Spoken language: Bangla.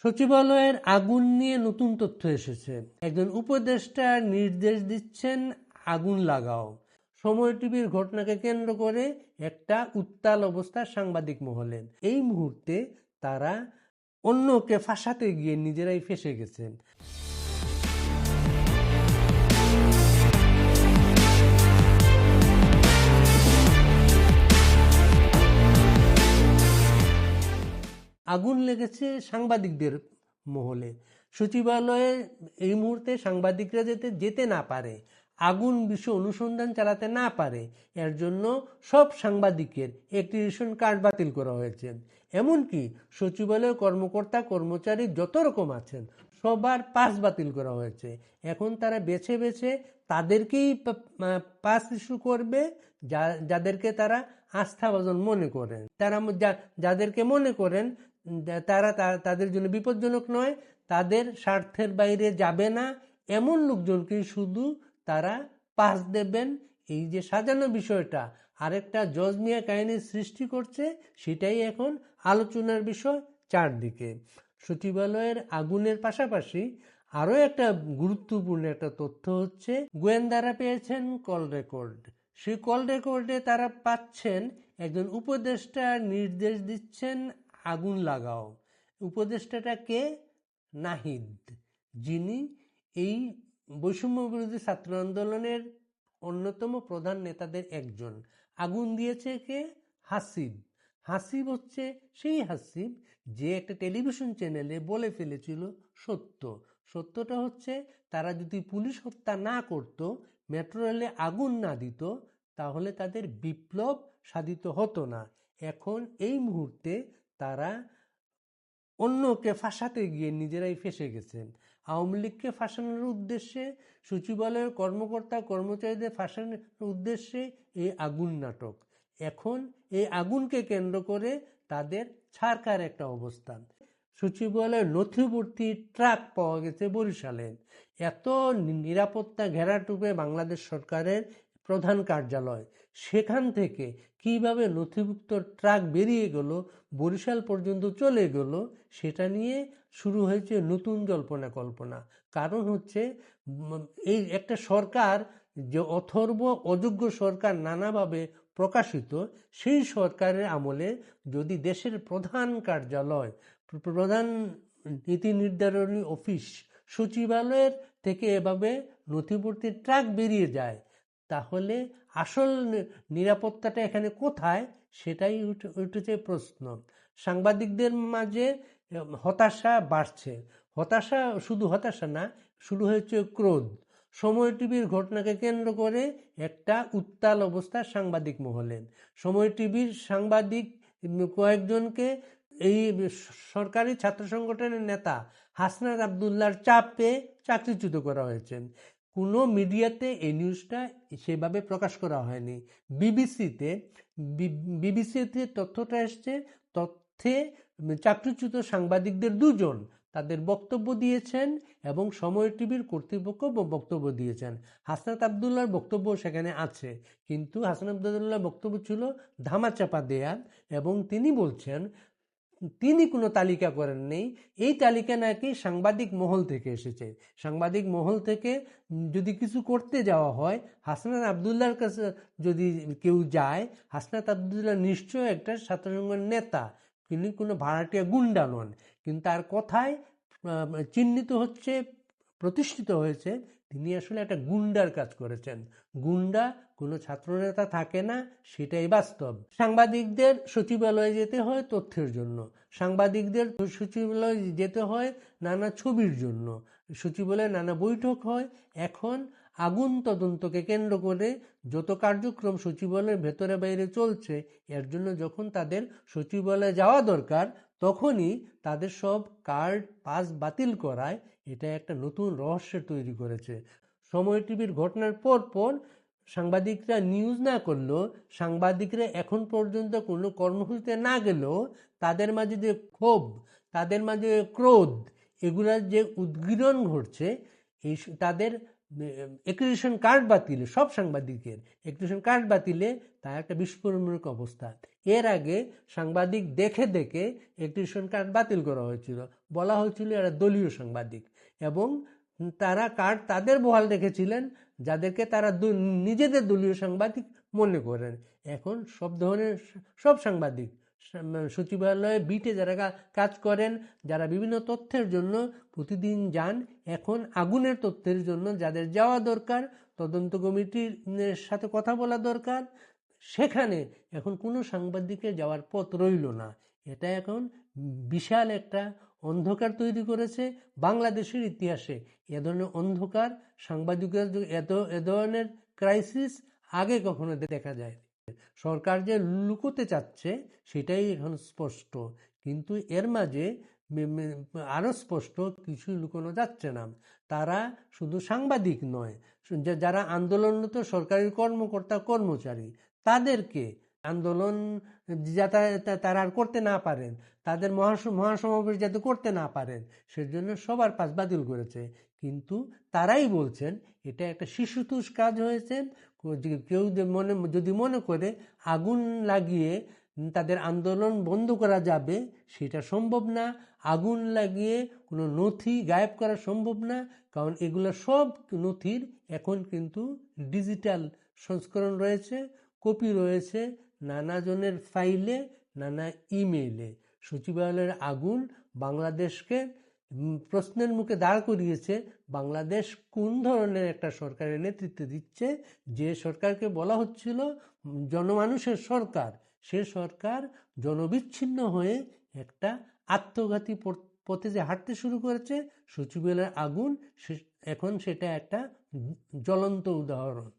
সচিবালয়ের আগুন নিয়ে নতুন তথ্য এসেছে। একজন উপদেষ্টা নির্দেশ দিচ্ছেন, আগুন লাগাও। সময় টিভির ঘটনাকে কেন্দ্র করে একটা উত্তাল অবস্থা সাংবাদিক মহলে। এই মুহূর্তে তারা অন্যকে ফাঁসাতে গিয়ে নিজেরাই ফেসে গেছেন। আগুন লেগেছে সাংবাদিকদের মহলে। সচিবালয়ে এই মুহূর্তে সাংবাদিকরা যেতে যেতে না পারে। আগুন বিষয়ে অনুসন্ধান চালাতে না পারে। এর জন্য সব সাংবাদিকের একটি রেশন কার্ড বাতিল করা হয়েছে। এমনকি সচিবালয়ের কর্মকর্তা, কর্মচারী যত রকম আছেন, সবার পাস বাতিল করা হয়েছে। এখন তারা বেছে বেছে তাদেরকেই পাস ইস্যু করবে, যা, যাদেরকে তারা আস্থাভাজন মনে করেন। তারা যাদেরকে মনে করেন তারা তাদের জন্য বিপজ্জনক নয়, তাদের স্বার্থের বাইরে যাবে না। এমন লোকজনকেই শুধু তারা পাস দেবেন। এই যে সাজানো বিষয়টা, আরেকটা জজমিয়া কাহিনীর সৃষ্টি করছে, সেটাই এখন আলোচনার বিষয় চারদিকে। সচিবালয়ের আগুনের পাশাপাশি আরও একটা গুরুত্বপূর্ণ একটা তথ্য হচ্ছে, গোয়েন্দারা পেয়েছেন কল রেকর্ড। সেই কল রেকর্ডে তারা পাচ্ছেন, একজন উপদেষ্টা নির্দেশ দিচ্ছেন আগুন লাগাও। উপদেষ্টাটা কে? নাহিদ, যিনি এই বৈষম্য বিরোধী ছাত্র আন্দোলনের অন্যতম প্রধান নেতাদের একজন। আগুন দিয়েছে কে? হাসিব। হাসিব হচ্ছে সেই হাসিব যে একটা টেলিভিশন চ্যানেলে বলে ফেলেছিল সত্য। সত্যটা হচ্ছে তারা যদি পুলিশ হত্যা না করত, মেট্রো রেলে আগুন না দিত, তাহলে তাদের বিপ্লব সাধিত হতো না। এখন এই মুহূর্তে তারা অন্যকে ফাঁসাতে গিয়ে নিজেরাই ফেসে গেছেন। আওয়ামী লীগকে ফাঁসানোর উদ্দেশ্যে, সচিবালয়ের কর্মকর্তা, কর্মচারীদের ফাঁসানোর উদ্দেশ্যে এই আগুন নাটক। এখন এই আগুনকে কেন্দ্র করে তাদের ছাড়কার একটা অবস্থান। সচিবালয়ের নথিভর্তি ট্রাক পাওয়া গেছে বরিশালে। এত নিরাপত্তা ঘেরাটুপে বাংলাদেশ সরকারের প্রধান কার্যালয়। সেখান থেকে কীভাবে নথিভুক্ত ট্রাক বেরিয়ে গেল, বরিশাল পর্যন্ত চলে গেল, সেটা নিয়ে শুরু হয়েছে নতুন জল্পনা কল্পনা। কারণ হচ্ছে এই একটা সরকার যে অথর্ব, অযোগ্য সরকার নানাভাবে প্রকাশিত, সেই সরকারের আমলে যদি দেশের প্রধান কার্যালয় প্রধান নীতি নির্ধারণী অফিস সচিবালয়ের থেকে এভাবে নথিভর্তির ট্রাক বেরিয়ে যায় তাহলে আসল নিরাপত্তাটা এখানে কোথায়? সেটাই উঠেছে প্রশ্ন। সাংবাদিকদের মাঝে হতাশা বাড়ছে। হতাশা শুধু হতাশা না, শুরু হয়েছে ক্রোধ। সময় টিভির ঘটনাকে কেন্দ্র করে একটা উত্তাল অবস্থা সাংবাদিক মহলের। সময় টিভির সাংবাদিক কয়েকজনকে এই সরকারি ছাত্র সংগঠনের নেতা হাসনাত আবদুল্লার চাপে চাকরিচ্যুত করা হয়েছে কোনো মিডিয়াতে এই নিউজটা সেভাবে প্রকাশ করা হয়নি। বিবিসিতে বিবিসিতে তথ্যটা এসছে, তথ্যে চাকরিচ্যুত সাংবাদিকদের দুজন তাদের বক্তব্য দিয়েছেন এবং সময় টিভির কর্তৃপক্ষ বক্তব্য দিয়েছেন। হাসনাত আবদুল্লার বক্তব্য সেখানে আছে, কিন্তু হাসনাত আবদুল্লার বক্তব্য ছিল ধামাচাপা দেয়া এবং তিনি বলছেন তিনি কোনো তালিকা করেন নেই। এই তালিকা নাকি সাংবাদিক মহল থেকে এসেছে। সাংবাদিক মহল থেকে যদি কিছু করতে যাওয়া হয়, হাসনাত আবদুল্লার কাছে যদি কেউ যায়, হাসনাত আবদুল্লাহ নিশ্চয় একটা ছাত্র সংঘের নেতা। তিনি কোনো ভাড়াটিয়া গুন্ডা নন। কিন্তু তার কথায় চিহ্নিত হচ্ছে, প্রতিষ্ঠিত হয়েছে তিনি আসলে একটা গুন্ডার কাজ করেছেন। গুন্ডা কোনো ছাত্রনেতা থাকে না, সেটাই বাস্তব। সাংবাদিকদের সচিবালয়ে যেতে হয় তথ্যের জন্য। সাংবাদিকদের সচিবালয়ে যেতে হয় নানা ছবির জন্য। সচিবালয়ে নানা বৈঠক হয়। এখন আগুন তদন্তকে কেন্দ্র করে যত কার্যক্রম সচিবালয়ের ভেতরে বাইরে চলছে, এর জন্য যখন তাদের সচিবালয়ে যাওয়া দরকার তখনই তাদের সব কার্ড পাস বাতিল করায় এটা একটা নতুন রহস্য তৈরি করেছে। সময় টিভির ঘটনার পর পর সাংবাদিকরা নিউজ না করলেও, সাংবাদিকরা এখন পর্যন্ত কোনো কর্মসূচিতে না গেলেও তাদের মাঝে যে ক্ষোভ, তাদের মাঝে ক্রোধ, এগুলার যে উদ্গীরণ ঘটছে, এই তাদের এক্রিডিশন কার্ড বাতিলে, সব সাংবাদিকের এক্রিডিশন কার্ড বাতিলে তা একটা বিস্ফোরণমূলক অবস্থা। এর আগে সাংবাদিক দেখে দেখে এক্রিডিশন কার্ড বাতিল করা হয়েছিল। বলা হয়েছিল এরা দলীয় সাংবাদিক এবং তারা কার্ড তাদের বহাল রেখেছিলেন যাদেরকে তারা নিজেদের দলীয় সাংবাদিক মনে করেন। এখন সব ধরনের, সব সাংবাদিক সচিবালয়ে বিটে যারা কাজ করেন, যারা বিভিন্ন তথ্যের জন্য প্রতিদিন যান, এখন আগুনের তথ্যের জন্য যাদের যাওয়া দরকার, তদন্ত কমিটির সাথে কথা বলা দরকার। সেখানে এখন কোনো সাংবাদিকের যাওয়ার পথ রইল না। এটা এখন বিশাল একটা অন্ধকার তৈরি করেছে বাংলাদেশের ইতিহাসে। এ ধরনের অন্ধকার সাংবাদিকের এত এ ধরনের ক্রাইসিস আগে কখনো দেখা যায় সরকার যে লুকোতে চাচ্ছে, সেটাই এখন স্পষ্ট। কিন্তু এর মাঝে মে- মে- আরও স্পষ্ট কিছু লুকোনো যাচ্ছে না। তারা শুধু সাংবাদিক নয় যারা আন্দোলনরত সরকারি কর্মকর্তা, কর্মচারী, তাদেরকে আন্দোলন যাতে তারা আর করতে না পারেন। তাদের মহাস- মহাসমাবেশ যাতে করতে না পারেন, সেজন্য সবার পাশ বাতিল করেছে। কিন্তু তারাই বলছেন, এটা একটা শিশুতুষ কাজ হয়েছে। কেউ মনে, যদি মনে করে আগুন লাগিয়ে তাদের আন্দোলন বন্ধ করা যাবে, সেটা সম্ভব না। আগুন লাগিয়ে কোনো নথি গায়েব করা সম্ভব না, কারণ এগুলো সব নথির এখন কিন্তু ডিজিটাল সংস্করণ রয়েছে, কপি রয়েছে নানা জনের ফাইলে, নানা ইমেইলে। সচিবালয়ের আগুন বাংলাদেশকে প্রশ্নের মুখে দাঁড় করিয়েছে। বাংলাদেশ কোন ধরনের একটা সরকারের নেতৃত্ব দিচ্ছে? যে সরকারকে বলা হচ্ছিল জনমানুষের সরকার, সে সরকার জনবিচ্ছিন্ন হয়ে একটা আত্মঘাতী পথে যে হাঁটতে শুরু করেছে, সচিবালয়ের আগুন এখন সেটা একটা জ্বলন্ত উদাহরণ।